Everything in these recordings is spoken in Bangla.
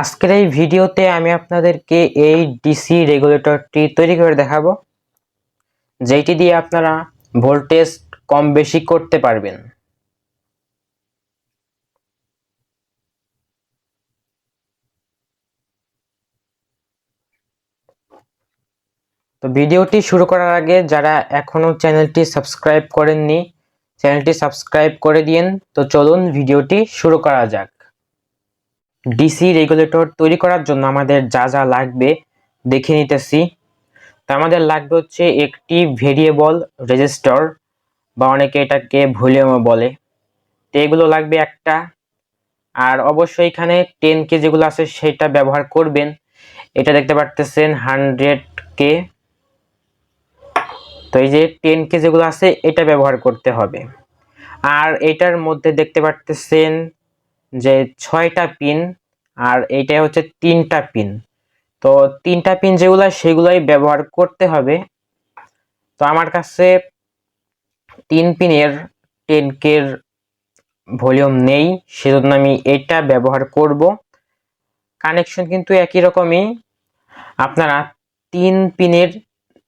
আজকের এই ভিডিওতে আমি আপনাদেরকে এই ডিসি রেগুলেটরটি তৈরি করে দেখাবো যেটি দিয়ে আপনারা ভোল্টেজ কম বেশি করতে পারবেন। তো ভিডিওটি শুরু করার আগে যারা এখনও চ্যানেলটি সাবস্ক্রাইব করেননি, চ্যানেলটি সাবস্ক্রাইব করে দিন তো চলুন ভিডিওটি শুরু করা যাক। ডিসি রেগুলেটর তৈরি করার জন্য আমাদের যা যা লাগবে দেখে নিতেছি। তো আমাদের লাগবে হচ্ছে একটি ভেরিয়েবল রেজিস্টর বা অনেকে এটাকে ভলিউমও বলে। তো এগুলো লাগবে একটা। আর অবশ্যই এখানে টেন কে যেগুলো আছে সেটা ব্যবহার করবেন। এটা দেখতে পারতেছেন হান্ড্রেড কে। তো এই যে টেন কে যেগুলো আছে এটা ব্যবহার করতে হবে। আর এটার মধ্যে দেখতে পারতেছেন যে ছয়টা পিন আর এইটা হচ্ছে তিনটা পিন তো তিনটা পিন যেগুলো, সেগুলোই ব্যবহার করতে হবে। তো আমার কাছে তিন পিনের টেন কের ভলিউম নেই, সেজন্য আমি এটা ব্যবহার করব। কানেকশন কিন্তু একই রকমই। আপনারা তিন পিনের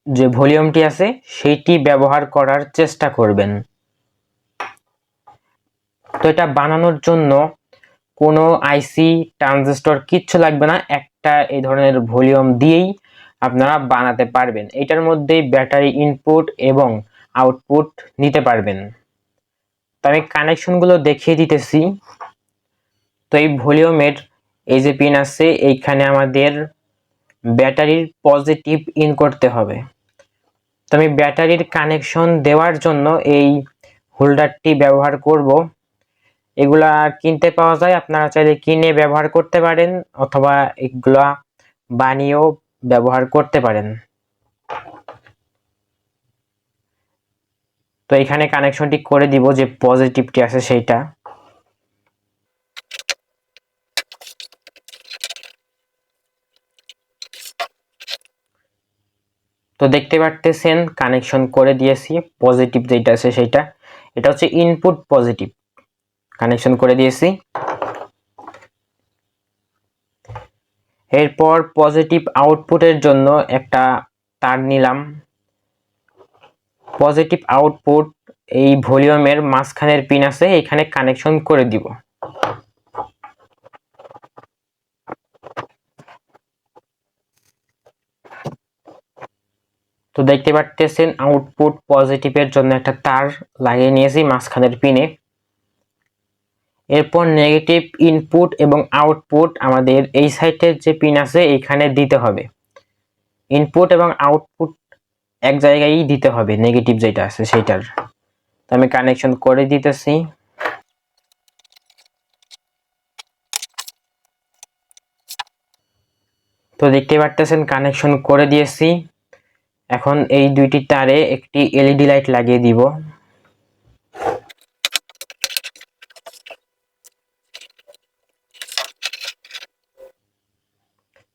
যে ভলিউমটি আছে, সেইটি ব্যবহার করার চেষ্টা করবেন। তো এটা বানানোর জন্য কোনো আইসি ট্রানজিস্টর কিচ্ছু লাগবে না, একটা এই ধরনের ভলিউম দিয়েই আপনারা বানাতে পারবেন। এটার মধ্যেই ব্যাটারি ইনপুট এবং আউটপুট নিতে পারবেন। তো আমি কানেকশনগুলো দেখিয়ে দিতেছি। তো এই ভলিউমের এই যে পিন আছে, এইখানে আমাদের ব্যাটারির পজিটিভ ইন করতে হবে। তো আমি ব্যাটারির কানেকশন দেওয়ার জন্য এই হোল্ডারটি ব্যবহার করব। এগুলা কিনতে পাওয়া যায়। আপনারা চাইলে কিনে ব্যবহার করতে পারেন অথবা এগুলা বানিয়েও ব্যবহার করতে পারেন। তো এখানে কানেকশনটি করে দিব যে পজিটিভটি আছে সেইটা। তো দেখতে পারতেছেন কানেকশন করে দিয়েছি, পজিটিভ যেটা আছে সেটা এটা হচ্ছে ইনপুট পজিটিভ। কানেকশন করে দিয়েছি। এরপর পজিটিভ আউটপুটের জন্য একটা তার নিলাম। পজিটিভ আউটপুট এই ভলিউমের মাঝখানের পিন আছে, এখানে কানেকশন করে দিব। তো দেখতে পারতেছেন, আউটপুট পজিটিভের জন্য একটা তার লাগিয়ে নিয়েছি মাঝখানের পিনে। এরপর নেগেটিভ ইনপুট এবং আউটপুট আমাদের এই সাইটের যে পিন আছে, এখানে দিতে হবে। ইনপুট এবং আউটপুট এক জায়গায় দিতে হবে নেগেটিভ যেটা আছে সেটার। তো আমি কানেকশন করে দিতেছি। তো দেখতে পারতেছেন কানেকশন করে দিয়েছি। এখন এই দুইটি তারে একটি এলইডি লাইট লাগিয়ে দিব।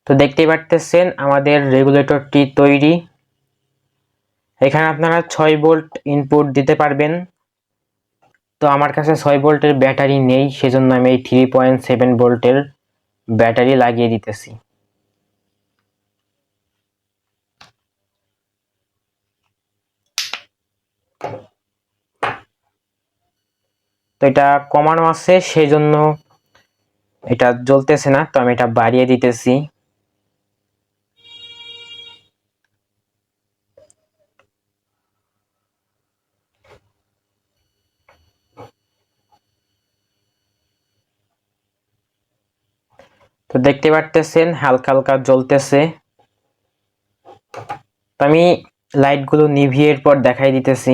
তো দেখতেই পারতেছেন আমাদের রেগুলেটরটি তৈরি। এখানে আপনারা ছয় ভোল্ট ইনপুট দিতে পারবেন। তো আমার কাছে ছয় ভোল্টের ব্যাটারি নেই, সেজন্য আমি এই থ্রি পয়েন্ট সেভেন ভোল্টের ব্যাটারি লাগিয়ে দিতেছি। তো এটা কমানো আছে সেই জন্য এটা জ্বলতেছে না, তো আমি এটা বাড়িয়ে দিতেছি। তো দেখতে পারতেছেন, হালকা হালকা জ্বলতেছে। তো আমি লাইটগুলো নিভিয়ের পর দেখাই দিতেছি।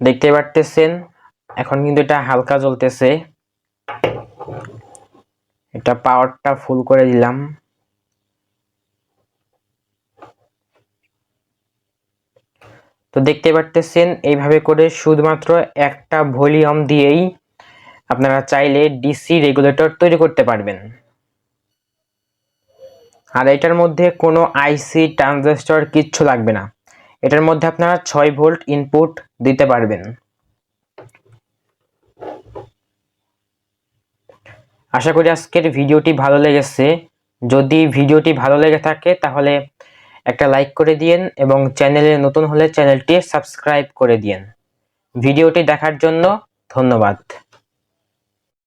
দেখতে পারতেছেন, এখন কিন্তু এটা হালকা জ্বলতেছে। এটা পাওয়ারটা ফুল করে দিলাম। তো দেখতে পারতেছেন, এইভাবে করে শুধুমাত্র একটা ভলিউম দিয়েই আপনারা চাইলে ডিসি রেগুলেটর তৈরি করতে পারবেন। আর এটার মধ্যে কোনো আইসি ট্রানজিস্টর কিচ্ছু লাগবে না। এটার মধ্যে আপনারা ছয় ভোল্ট ইনপুট দিতে পারবেন। আশা করি আজকের ভিডিওটি ভালো লেগেছে। যদি ভিডিওটি ভালো লেগে থাকে তাহলে একটা লাইক করে দিয়েন এবং চ্যানেলে নতুন হলে চ্যানেলটি সাবস্ক্রাইব করে দিয়েন। ভিডিওটি দেখার জন্য ধন্যবাদ।